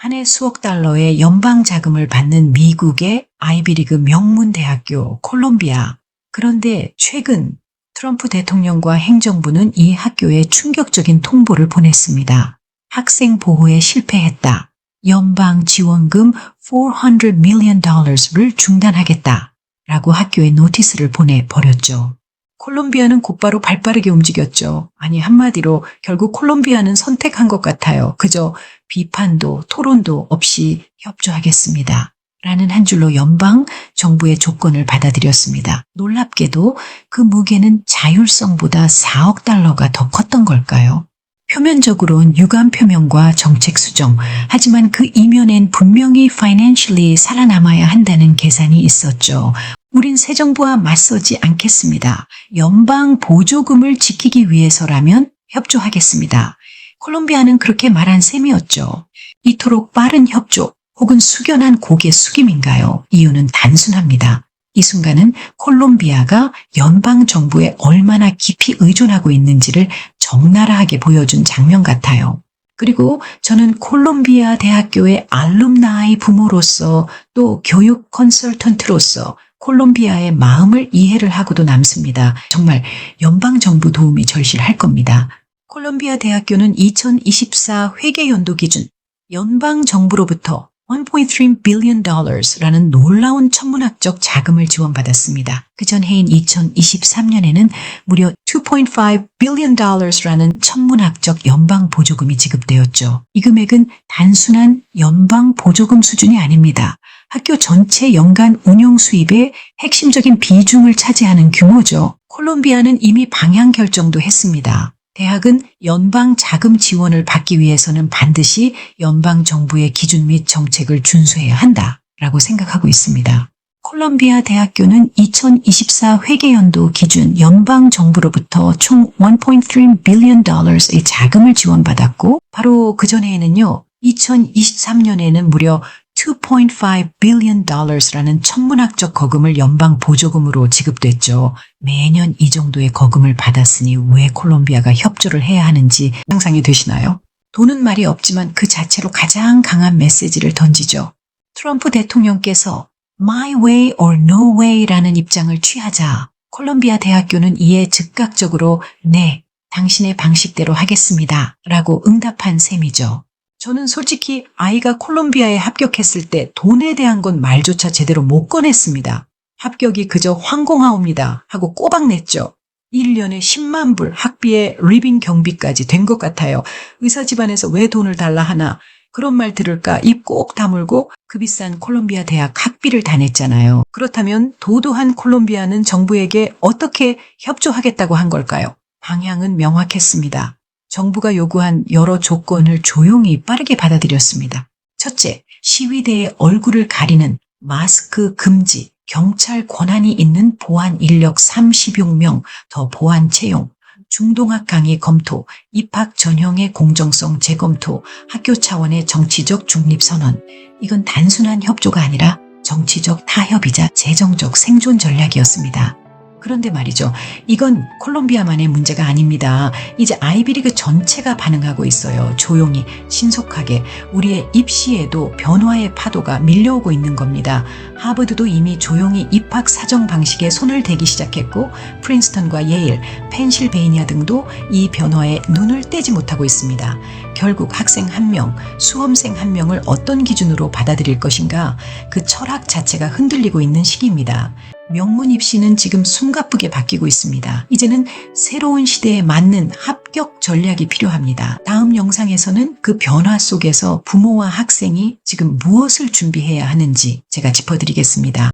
한 해 수억 달러의 연방 자금을 받는 미국의 아이비리그 명문 대학교 콜롬비아. 그런데 최근 트럼프 대통령과 행정부는 이 학교에 충격적인 통보를 보냈습니다. 학생 보호에 실패했다. 연방 지원금 400 million dollars를 중단하겠다. 라고 학교에 노티스를 보내버렸죠. 콜롬비아는 곧바로 발빠르게 움직였죠. 아니, 한마디로 결국 콜롬비아는 선택한 것 같아요. 그저 비판도 토론도 없이 협조하겠습니다. 라는 한 줄로 연방 정부의 조건을 받아들였습니다. 놀랍게도 그 무게는 자율성보다 4억 달러가 더 컸던 걸까요? 표면적으로는 유감 표명과 정책 수정, 하지만 그 이면엔 분명히 financially 살아남아야 한다는 계산이 있었죠. 우린 새 정부와 맞서지 않겠습니다. 연방 보조금을 지키기 위해서라면 협조하겠습니다. 콜롬비아는 그렇게 말한 셈이었죠. 이토록 빠른 협조 혹은 숙연한 고개 숙임인가요? 이유는 단순합니다. 이 순간은 콜롬비아가 연방 정부에 얼마나 깊이 의존하고 있는지를 적나라하게 보여준 장면 같아요. 그리고 저는 콜롬비아 대학교의 알룸나이 부모로서 또 교육 컨설턴트로서 콜롬비아의 마음을 이해를 하고도 남습니다. 정말 연방 정부 도움이 절실할 겁니다. 콜롬비아 대학교는 2024 회계 연도 기준 연방 정부로부터 1.3 billion dollars라는 놀라운 천문학적 자금을 지원받았습니다. 그전 해인 2023년에는 무려 2.5 billion dollars라는 천문학적 연방 보조금이 지급되었죠. 이 금액은 단순한 연방 보조금 수준이 아닙니다. 학교 전체 연간 운영 수입의 핵심적인 비중을 차지하는 규모죠. 콜롬비아는 이미 방향 결정도 했습니다. 대학은 연방 자금 지원을 받기 위해서는 반드시 연방 정부의 기준 및 정책을 준수해야 한다 라고 생각하고 있습니다. 콜롬비아 대학교는 2024 회계연도 기준 연방 정부로부터 총 1.3 billion dollars의 자금을 지원받았고 바로 그 전에는요. 2023년에는 무려 2.5 billion dollars라는 천문학적 거금을 연방 보조금으로 지급됐죠. 매년 이 정도의 거금을 받았으니 왜 콜롬비아가 협조를 해야 하는지 상상이 되시나요? 돈은 말이 없지만 그 자체로 가장 강한 메시지를 던지죠. 트럼프 대통령께서 my way or no way라는 입장을 취하자 콜롬비아 대학교는 이에 즉각적으로 네, 당신의 방식대로 하겠습니다. 라고 응답한 셈이죠. 저는 솔직히 아이가 콜롬비아에 합격했을 때 돈에 대한 건 말조차 제대로 못 꺼냈습니다. 합격이 그저 황공하옵니다 하고 꼬박 냈죠. 1년에 10만 불 학비에 리빙 경비까지 된 것 같아요. 의사 집안에서 왜 돈을 달라 하나 그런 말 들을까 입 꼭 다물고 그 비싼 콜롬비아 대학 학비를 다 냈잖아요. 그렇다면 도도한 콜롬비아는 정부에게 어떻게 협조하겠다고 한 걸까요? 방향은 명확했습니다. 정부가 요구한 여러 조건을 조용히 빠르게 받아들였습니다. 첫째, 시위대의 얼굴을 가리는 마스크 금지, 경찰 권한이 있는 보안 인력 36명, 더 보안 채용, 중동학 강의 검토, 입학 전형의 공정성 재검토, 학교 차원의 정치적 중립 선언. 이건 단순한 협조가 아니라 정치적 타협이자 재정적 생존 전략이었습니다. 그런데 말이죠. 이건 콜롬비아만의 문제가 아닙니다. 이제 아이비리그 전체가 반응하고 있어요. 조용히, 신속하게. 우리의 입시에도 변화의 파도가 밀려오고 있는 겁니다. 하버드도 이미 조용히 입학 사정 방식에 손을 대기 시작했고, 프린스턴과 예일, 펜실베이니아 등도 이 변화에 눈을 떼지 못하고 있습니다. 결국 학생 한 명, 수험생 한 명을 어떤 기준으로 받아들일 것인가, 그 철학 자체가 흔들리고 있는 시기입니다. 명문 입시는 지금 숨가쁘게 바뀌고 있습니다. 이제는 새로운 시대에 맞는 합격 전략이 필요합니다. 다음 영상에서는 그 변화 속에서 부모와 학생이 지금 무엇을 준비해야 하는지 제가 짚어드리겠습니다.